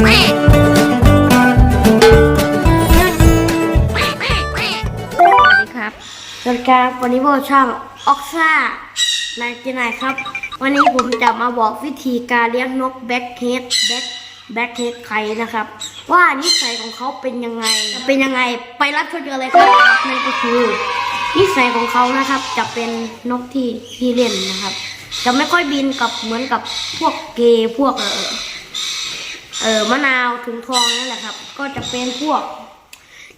สวัสดีครับ สวัสดีครับ วันนี้พวกเราช่างออกซ่าในจีนายครับ วันนี้ผมจะมาบอกวิธีการเลี้ยงนกแบ็คเฮดแบ็คแบ็คเฮดไข่นะครับ ว่านิสัยของเขาเป็นยังไงเป็นยังไงไปรับชมกันเลยครับนั่นก็คือ นิสัยของเขานะครับจะเป็นนกที่ที่เล่นนะครับ จะไม่ค่อยบินกับเหมือนกับพวกเกย์พวกเออ เออมะนาวถุงทองนั่นแหละครับ ก็จะเป็นพวก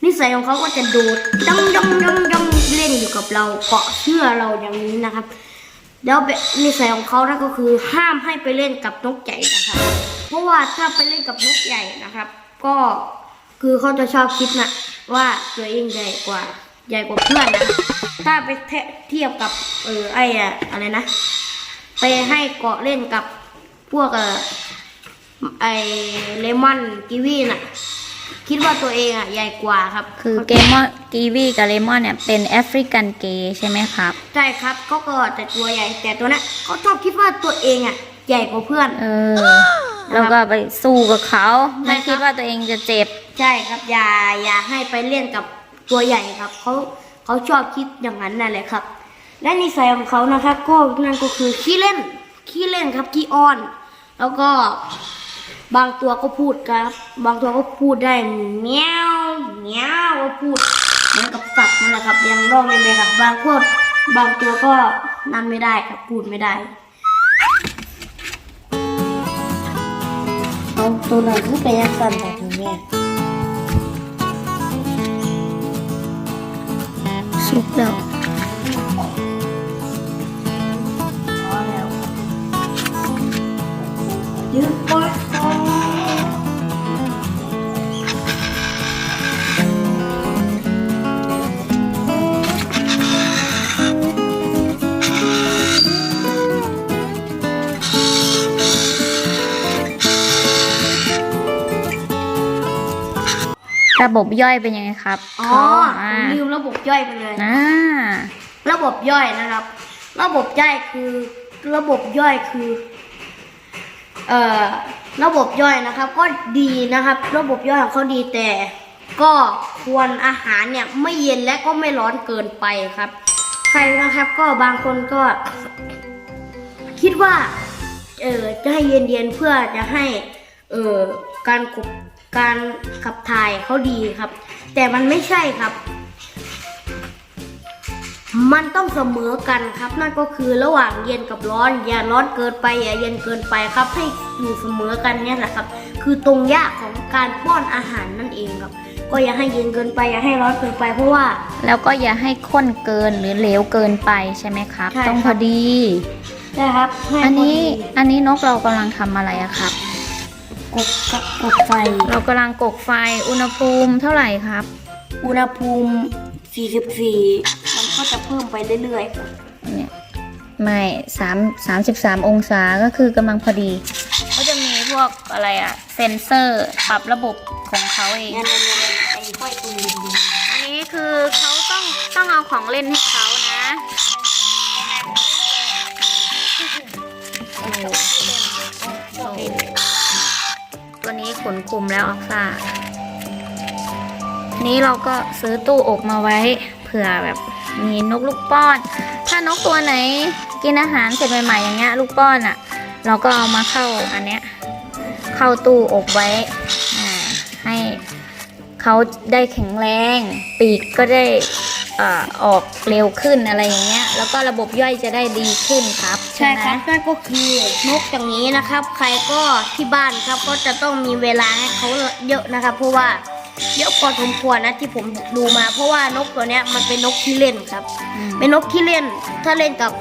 นิสัยของเขาก็จะโดดย่องย่องย่องย่องเล่นอยู่กับเราเกาะเชื่อเราอย่างนี้นะครับแล้วนิสัยของเขานั่นก็คือห้ามให้ไปเล่นกับนกใหญ่นะครับ เพราะว่าถ้าไปเล่นกับนกใหญ่นะครับ ก็คือเขาจะชอบคิดนะว่าตัวเองใหญ่กว่าใหญ่กว่าเพื่อนนะถ้าไปเทียบกับเออไอ้อะอะไรนะ ไปให้เกาะเล่นกับพวกเออ ไอเลมอนกีวีน่ะ คิดว่าตัวเองอะใหญ่กว่าครับคือเกมอนกีวีกับเลมอนเนี่ยเป็นแอฟริกันเกย์ใช่ไหมครับ ใช่ครับเขาก็แต่ตัวใหญ่แต่ตัวนั้นเขาชอบคิดว่าตัวเองอะใหญ่กว่าเพื่อน เออ แล้วก็ไปสู้กับเขาใช่ไม่ครับคิดว่าตัวเองจะเจ็บ ใช่ครับอย่าอย่าให้ไปเล่นกับตัวใหญ่ครับเขาเขาชอบคิดอย่างนั้นนั่นแหละครับ และนิสัยของเขานะครับก็นั่นก็คือขี้เล่นขี้เล่นครับขี้อ้อน แล้วก็ บางตัวก็พูดครับ บางตัวก็พูดได้เมียวเมียวก็พูดเหมือนกับสัตว์นั่นแหละครับเลี้ยังร้องเลยไหมครับ บางพวกบางตัวก็นั่นไม่ได้ครับพูดไม่ได้เอาตัวไหนขึ้นไปยักสันแต่ถึงเนี่ยสุกแล้ว ระบบย่อยเป็นยังไงครับอ๋อท้องผอ่ามลืมระบบย่อยไปเลยอ่าระบบย่อยนะครับ ระบบย่อยคือ ระบบย่อยคือ เอ่อ ระบบย่อยนะครับ ก็ดีนะครับ ระบบย่อยของเขาดีแต่ ก็ควรอาหารเนี่ยไม่เย็นและก็ไม่ร้อนเกินไปครับ ใครนะครับก็บางคนก็ คิดว่า เออจะให้เย็นๆเพื่อจะให้ เออการกบ การขับถ่ายเขาดีครับ แต่มันไม่ใช่ครับ มันต้องเสมอกันครับ นั่นก็คือระหว่างเย็นกับร้อน อย่าร้อนเกินไปอย่าเย็นเกินไปครับ ให้อยู่เสมอกันเนี่ยแหละครับ คือตรงยากของการป้อนอาหารนั่นเองครับ ก็อย่าให้เย็นเกินไปอย่าให้ร้อนเกินไปเพราะว่า แล้วก็อย่าให้ข้นเกินหรือเหลวเกินไปใช่ไหมครับ ใช่ต้องคพรัอบดีใช่ครับให้อันนี้พดี อันนี้นกเรากำลังทำอะไรอะครับ กดกับกดไฟ เรากำลังกกไฟอุณหภูมิเท่าไหร่ครับ อุณหภูมิ 44 มันก็จะเพิ่มไปเรื่อยๆครับเนี่ยไม่สามสามสิบสามองศาก็คือกำลังพอดี ก็จะมีพวกอะไรอะเซนเซอร์ปรับระบบของเขาเอง เนี่ยเนี่ยเนี่ยไอ้ห้อยตรงนี้อันนี้คือเขาต้องต้องเอาของเล่นให้เขานะ โอ้ ขนคุมแล้วออกซ่านี้เราก็ซื้อตู้อบมาไว้เผื่อแบบมีนกลูกป้อน ถ้านกตัวไหนกินอาหารเสร็จใหม่ๆอย่างเงี้ยลูกป้อนอะ่ะ เราก็เอามาเข้าอันเนี้ยเข้าตู้อบไว้ให้เขาได้แข็งแรง ปีกก็ได้ อ่อออกเร็วขึ้นอะไรอย่างเงี้ย แล้วก็ระบบย่อยจะได้ดีขึ้นครับ ใช่ครับไหมนั่นก็คือนกอย่างนี้นะครับ ใครก็ที่บ้านครับก็จะต้องมีเวลาให้เขาเยอะนะครับ เพราะว่าเยอะพอสมควรนะที่ผมดูมา เพราะว่านกตัวเนี้ยมันเป็นนกที่เล่นครับอืมเป็นนกที่เล่น ถ้าเล่นกับ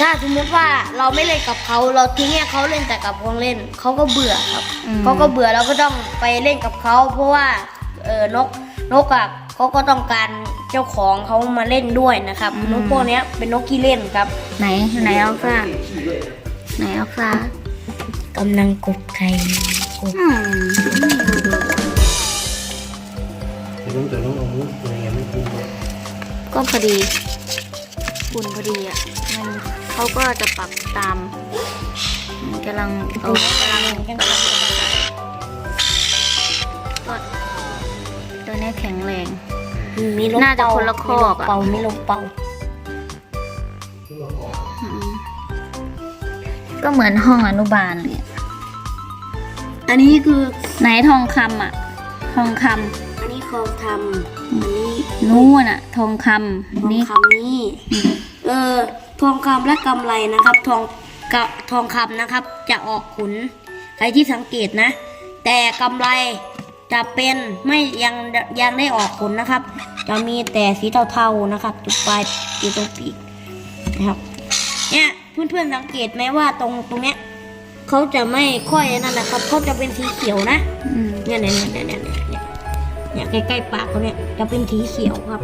ถ้าสมมติว่าเราไม่เล่นกับเขาเราทิ้งให้เขาเล่นแต่กับของเล่นเขาก็เบื่อครับอืมเขาก็เบื่อเราก็ต้องไปเล่นกับเขาเพราะว่า เออนกนกอะเขาก็ต้องการเจ้าของเขามาเล่นด้วยนะครับนกพวกเนี้ยเป็นนกที่เล่นครับ ไหนไหนออกซ่าไหนออกซ่ากำลังกดไข่กดอืมแต่ต้องแต่ต้องเอามุ้งอะไรไม่คุ้มเลยก็พอดีคุณพอดีอะมันเขาก็จะปรับตามกำลังเอากำลังกำลังก็ ตัวเนี้ยแข็งแรง มีลมน่าจะเป่คนละคอกอะเป่ามีลมเป่า อืมก็เหมือนห้องอนุบาลเลยอะอันนี้คือ ไหนทองคำอะ ทองคอันนี้เขาทำอันนี้ำนู่นอะ ทองคทองำนี่ คำนี่เออ ทองคำและกำไรนะครับ ทองกะทองคำนะครับ จะออกขุน ใครที่สังเกตนะ แต่กำไร จะเป็นไม่ยังยังได้ออกขุนนะครับ จะมีแต่สีเทาๆนะครับจุดปลายอยู่ตรงปีกนะครับเนี่ยเพื่อนๆสังเกตไหมว่าตรงตรงเนี้ยเขาจะไม่ค่อยนั่นแหละครับเขาจะเป็นสีเขียวนะอืมเนี่ยเนี่ยเนี่ยเนี่ยเนี่ยเนี่ยเนี่ยใกล้ๆปากเขาเนี่ยจะเป็นสีเขียวครับ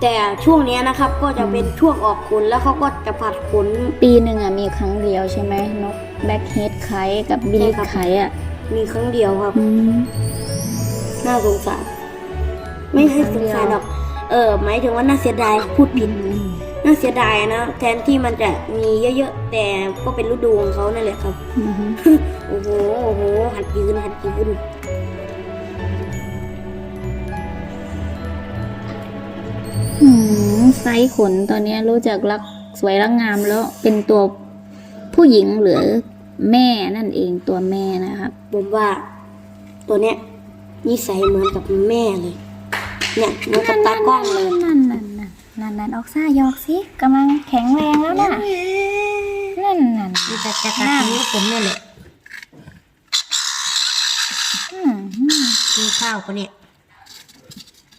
แต่ช่วงเนี้ยนะครับ ก็จะเป็นช่วงออกขนแล้วเขาก็จะผัดขนปีหนึ่งอะมีครั้งเดียวใช่ไหมนกแบ็คเฮดไคกับบิลลี่ใช่ครับไคอะ มีครั้งเดียวครับอืมน่าสงสาร ไม่ให้สงสารหรอก เออ หมายถึงว่าน่าเสียดายพูดผิดน่าเสียดายนะแทนที่มันจะมีเยอะๆแต่ก็เป็นฤดูของเขานั่นแหละครับอืมโอ้โหโอ้โหหัดยืนหัดยืนอืมไซส์ขนตอนเนี้ยรู้จักรักสวยรักงามแล้วเป็นตัวผู้หญิงหรือแม่นั่นเองตัวแม่นะครับ ผมว่า ตัวเนี้ยนิสัยเหมือนกับแม่เลย เนี่ยเหมือนกับตากล้องเลยนั่นนั่นนั่นนั่นนั่นออกซ่ายอกสิกำลังแข็งแรงแล้วน่ะนั่นนั่นมันจะจะกัดนิ้วผมเนี่ยแหละอืมอืมกินข้าวปะเนี่ย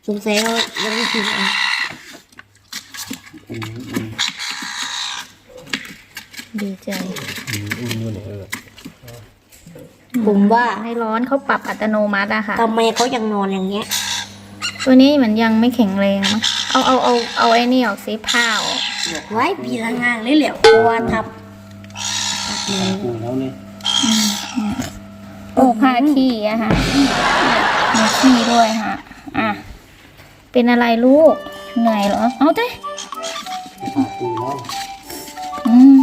สงสัยเขายังไม่กินอะอืมอืมดีใจอืมอุ่นอยู่เนี่ยเออ ผมว่าไม่ร้อนเขาปรับอัตโนมัติอะค่ะ ทำไมเขายังนอนอย่างเงี้ย ตัวนี้เหมือนยังไม่แข็งแรงมั้งเอาเอาเอาเอาไอ้นี่ออกสิผ้าออกบอกไว้ปีละงานเลยแหละเพราะว่าทับอุ่นแล้วเนี่ยโอ้ผ้าขี้อะค่ะมีขี้ด้วยค่ะ อะ เป็นอะไรลูก เหนื่อยเหรอ เอาเต้ขาดอุ่นแล้วอืม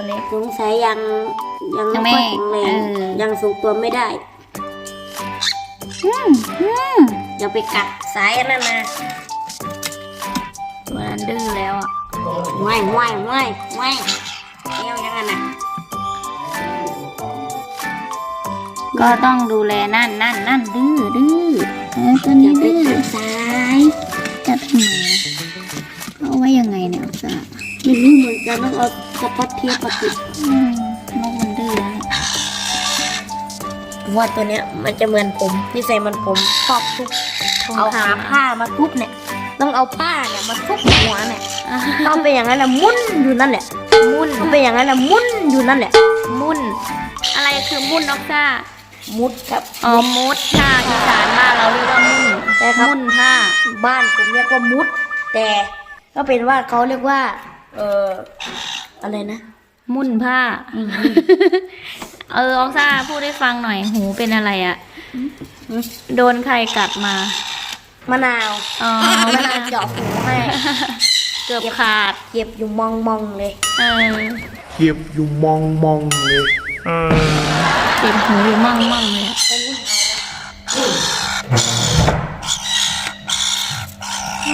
ตัวเล็ก สงสัยยังยังยังไม่ไม่ค่อยแข็งแรงเออยังทรงตัวไม่ได้ อืมอืมอย่าไปกัดสายนั่นนะตัวนั้นดื้อแล้วอะง่ายง่ายง่ายง่ายเอวยังไงนะก็ต้องดูแลนั่นนั่นนั่นดื้อดื้อเออตัวอนี้ย่าไปดื้อกัดสายจะทำไมเอาไว้ยังไงเนี่ยออกซ่าไม่รู้เหมือนกันต้องเอาส ก๊อตเทียบประติดอืมนกมันดื้อแล้วว่าตัวเนี้ยมันจะเหมือนผมนิสัยมันผมชอบทุบเอาหาผ้ามาทุบเนี่ย ต้องเอาผ้าเนี่ยมาทุบหัวเนี่ยต้องเป็นอย่างนั้นแหละมุ่นอยู่นั่นแหละมุ่นต้องเป็นอย่างนั้นแหละมุ่นอยู่นั่นแหละ มุ่น อะไรคือมุ่นนกซ่ามุดครับอ๋อมุดผ้าอีสานบ้านเราเรียกว่ามุ่นใช่ครับมุ่นผ้าบ้านผมเรียกว่ามุด แต่ก็เป็นว่าเขาเรียกว่า เออ อะไรนะ มุ่นผ้า เออออกซ่าพูดให้ฟังหน่อย หูเป็นอะไรอะ่ะโดนใครกัดมา มะนาวอ๋อมะนาวเจาะหูให้เกือบขาดเจ็บอยู่มองมองๆเลยเออเก็บอยู่มองมองๆเลยเออเจ็บหูอยู่มั่งมั่งๆเลยอะ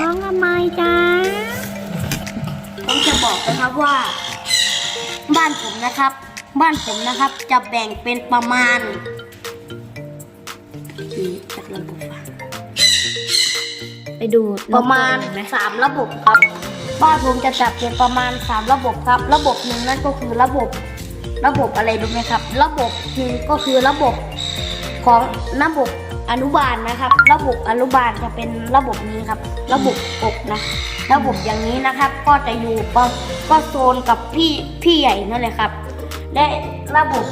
ร้องทำไมจ๊ะผมจะบอกนะครับว่า บ้านผมนะครับ บ้านผมนะครับจะแบ่งเป็นประมาณนี่จากระบบฟังไปดูประมาณนกตัวอื่นไหมสามระบบครับ บ้านผมจะจัดเป็นประมาณสามระบบครับ ระบบหนึ่งนั่นก็คือระบบ ระบบอะไรรู้ไหมครับ ระบบหนึ่งก็คือระบบของระบบ อนุบาลนะครับ ระบบอนุบาลจะเป็นระบบนี้ครับ ระบบอกนะ ระบบอย่างนี้นะครับ ก็จะอยู่ก็ก็โซนกับพี่พี่ใหญ่นั่นแหละครับ และระบบ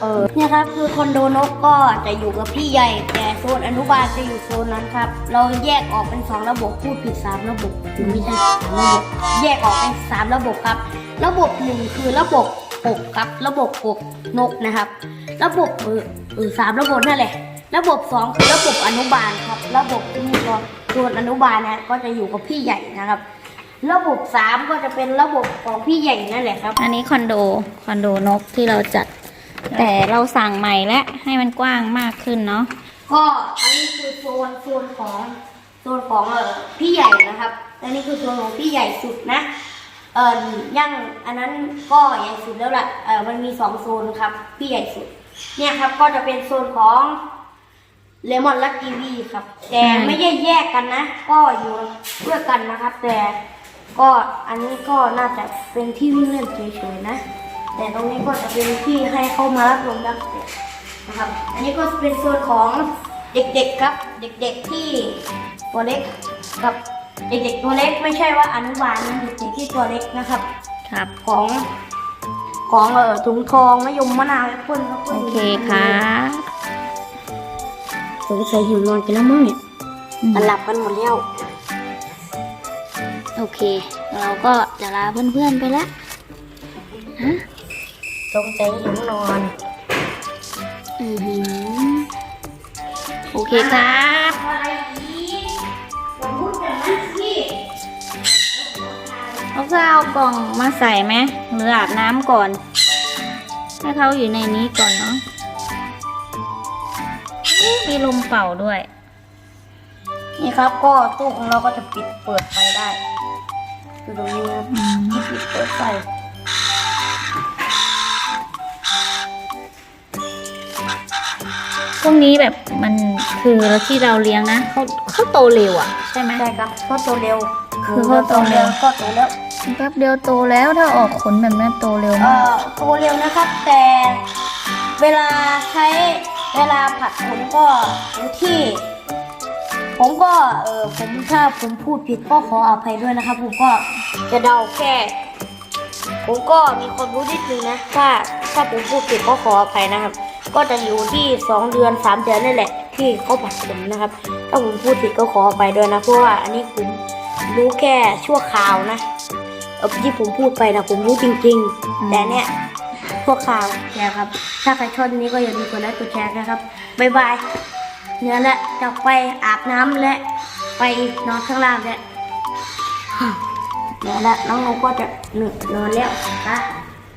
เออเนี่ยครับคือคอนโดนกก็จะอยู่กับพี่ใหญ่ แต่โซนอนุบาลจะอยู่โซนนั้นครับ เราแยกออกเป็นสองระบบพูดผิดสามระบบไม่ใช่สามระบบแยกออกเป็นสามระบบครับ ระบบหนึ่งคือระบบกครับ ระบบกนกนะครับ ระบบเออเออสามระบบนั่นแหละ ระบบสองคือระบบอนุบาลครับ ระบบที่มีก็ส่วนอนุบาลนะก็จะอยู่กับพี่ใหญ่นะครับ ระบบสามก็จะเป็นระบบของพี่ใหญ่นั่นแหละครับ อันนี้คอนโดคอนโดนกที่เราจัด แต่เราสั่งใหม่และให้มันกว้างมากขึ้นเนาะก็อันนี้คือโซนโซนของโซนของเออพี่ใหญ่นะครับอันนี้คือโซนของพี่ใหญ่สุดนะเออย่างอันนั้นก็ใหญ่สุดแล้วล่ะเออมันมีสองโซนครับ พี่ใหญ่สุด เนี่ยครับก็จะเป็นโซนของ เลมอนและกีวีครับ แต่ไม่ได้แยกกันนะ ก็อยู่ด้วยกันนะครับ แต่ก็อันนี้ก็น่าจะเป็นที่วิ่งเล่นเฉยๆนะ แต่ตรงนี้ก็จะเป็นที่ให้เข้ามารับลมรับแดดนะครับ อันนี้ก็เป็นโซนของเด็กๆครับ เด็กๆที่ตัวเล็กกับเด็กๆตัวเล็กไม่ใช่ว่าอนุบาลนะเด็กๆที่ตัวเล็กนะครับครับของของเออถุงทองมะยมมะนาวแอปเปิ้ลครับโอเคค่ะ สงสัยหิวนอนกันแล้วมั้งเนี่ยอืมมันหลับกันหมดแล้วโอเค เราก็จะลาเพื่อนๆไปแล้วฮะสงสัยหิวนอน อือหือโอเคครับอะไรอีกผมพูดแบบนั้นสิเขาจะเอากล่องมาใส่ไหมหรืออาบน้ำก่อน ให้เขาอยู่ในนี้ก่อนเนาะอุ๊ย มีลมเป่าด้วย นี่ครับก็ตู้ของเราก็จะปิดเปิดไฟได้คือตรงนี้ครับอืมปิดเปิดไฟพวกนี้แบบมันคือที่เราเลี้ยงนะเขาเขาโตเร็วอะ ใช่ไหมใช่ครับก็โตเร็วคือเขาโตเร็วก็โตแล้วแป๊บเดียวโตแล้วถ้าออกขนแบบนั้นโตเร็วเอ่มากอโตเร็วนะครับ แต่เวลาใช้ เวลาผัดขนก็อยู่ที่ ผมก็เออผมถ้าผมพูดผิดก็ขออภัยด้วยนะครับ ผมก็จะเดาแค่ผมก็มีความรู้นิดนึงนะถ้าถ้าผมพูดผิดก็ขออภัยนะครับ ก็จะอยู่ที่สองเดือนสามเดือนนี่แหละ ที่เขาผัดขนนะครับ ถ้าผมพูดผิดก็ขออภัยด้วยนะเพราะว่าอันนี้ผมรู้แค่ชั่วคราวนะเออที่ผมพูดไปนะผมรู้จริง ๆ แต่เนี่ย วกข่าวแชร์ครับ ถ้าใครชอบนี้ก็อย่าลืมกดไลค์กดแชร์นะครับบ๊ายบายเนี่ยแหละจะไปอาบน้ำและ ไปนอนข้างล่างและเนี่ยแหละน้องนกก็จะหนึ่งนอนแล้วนะ